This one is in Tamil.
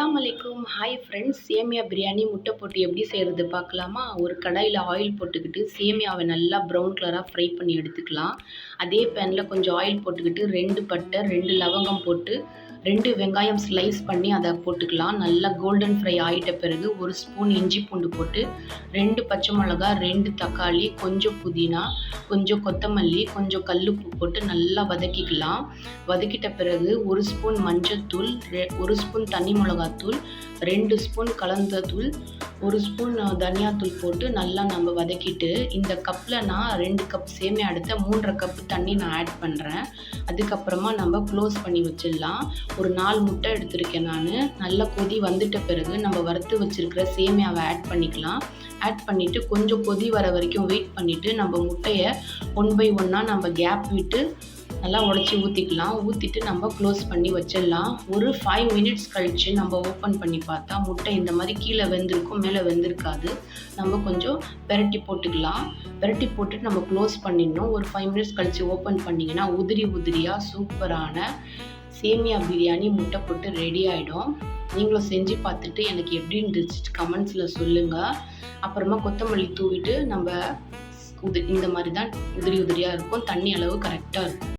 அஸ்லாம் அலைக்கும். ஹாய் ஃப்ரெண்ட்ஸ் சேமியா பிரியாணி முட்டை போட்டு எப்படி செய்கிறது பார்க்கலாமா? ஒரு கடாயில் ஆயில் போட்டுக்கிட்டு சேமியாவை நல்லா ப்ரௌன் கலராக ஃப்ரை பண்ணி எடுத்துக்கலாம். அதே பேனில் கொஞ்சம் ஆயில் போட்டுக்கிட்டு ரெண்டு பட்டை ரெண்டு லவங்கம் போட்டு ரெண்டு வெங்காயம் ஸ்லைஸ் பண்ணி அதை போட்டுக்கலாம். நல்லா கோல்டன் ஃப்ரை ஆகிட்ட பிறகு ஒரு ஸ்பூன் இஞ்சி பூண்டு போட்டு ரெண்டு பச்சை மிளகா ரெண்டு தக்காளி கொஞ்சம் புதினா கொஞ்சம் கொத்தமல்லி கொஞ்சம் கல்லுப்பு போட்டு நல்லா வதக்கிக்கலாம். வதக்கிட்ட பிறகு ஒரு ஸ்பூன் மஞ்சத்தூள் ரெ- ஒரு ஸ்பூன் தண்ணி மிளகா மிளகாத்தூள் ரெண்டு ஸ்பூன் கலந்த தூள் ஒரு ஸ்பூன் தனியாத்தூள் போட்டு நல்லா நம்ம வதக்கிட்டு இந்த கப்பில் நான் ரெண்டு கப் சேமியா எடுத்த மூன்றரை கப்பு தண்ணி நான் ஆட் பண்ணுறேன் அதுக்கப்புறமா நம்ம க்ளோஸ் பண்ணி வச்சிடலாம். ஒரு நாலு முட்டை எடுத்திருக்கேன் நான். நல்லா கொதி வந்துட்ட பிறகு நம்ம வறுத்து வச்சுருக்கிற சேமியாவை ஆட் பண்ணிக்கலாம். ஆட் பண்ணிவிட்டு கொஞ்சம் கொதி வர வரைக்கும் வெயிட் பண்ணிவிட்டு நம்ம முட்டையை ஒன் பை ஒன்னாக நம்ம கேப் விட்டு நல்லா உடச்சி ஊற்றிக்கலாம் ஊற்றிட்டு நம்ம க்ளோஸ் பண்ணி வச்சிடலாம். ஒரு ஃபைவ் மினிட்ஸ் கழித்து நம்ம ஓப்பன் பண்ணி பார்த்தா முட்டை இந்த மாதிரி கீழே வெந்திருக்கும் மேலே வெந்திருக்காது. நம்ம கொஞ்சம் பெரட்டி போட்டுக்கலாம். பெரட்டி போட்டுட்டு நம்ம க்ளோஸ் பண்ணிடணும். ஒரு ஃபைவ் மினிட்ஸ் கழித்து ஓப்பன் பண்ணிங்கன்னா உதிரி உதிரியாக சூப்பரான சேமியா பிரியாணி முட்டை போட்டு ரெடி ஆகிடும் நீங்களும் செஞ்சு பார்த்துட்டு எனக்கு எப்படின்னு இருந்துச்சு கமெண்ட்ஸில் சொல்லுங்கள் அப்புறமா கொத்தமல்லி தூவிட்டு நம்ம உது இந்த மாதிரி தான் உதிரி உதிரியாக இருக்கும். தண்ணி அளவு கரெக்டாக இருக்கும்.